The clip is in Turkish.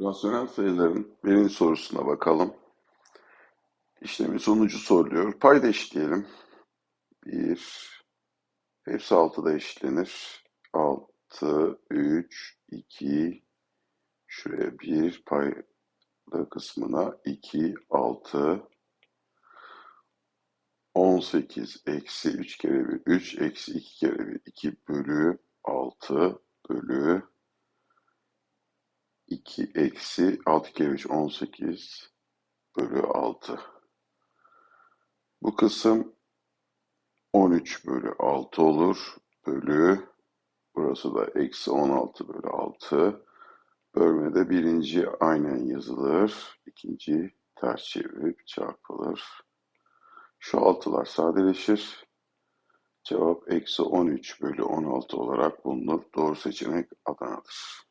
Rasyonel sayıların birinci sorusuna bakalım. İşlemin sonucu soruluyor. Payda eşitleyelim. 1, hepsi 6'da eşitlenir. 6, 3, 2, şuraya 1 payda kısmına 2, 6, 18 eksi 3 kere 1, 3 eksi 2 kere 1, 2 bölü 6 bölü 2 eksi 6 kere 3, 18 bölü 6. Bu kısım 13 bölü 6 olur. Bölü burası da eksi 16 bölü 6. Bölmede birinci aynen yazılır. ikinci ters çevirip çarpılır. Şu altılar sadeleşir. Cevap eksi 13 bölü 16 olarak bulunur. Doğru seçenek Adana'dır.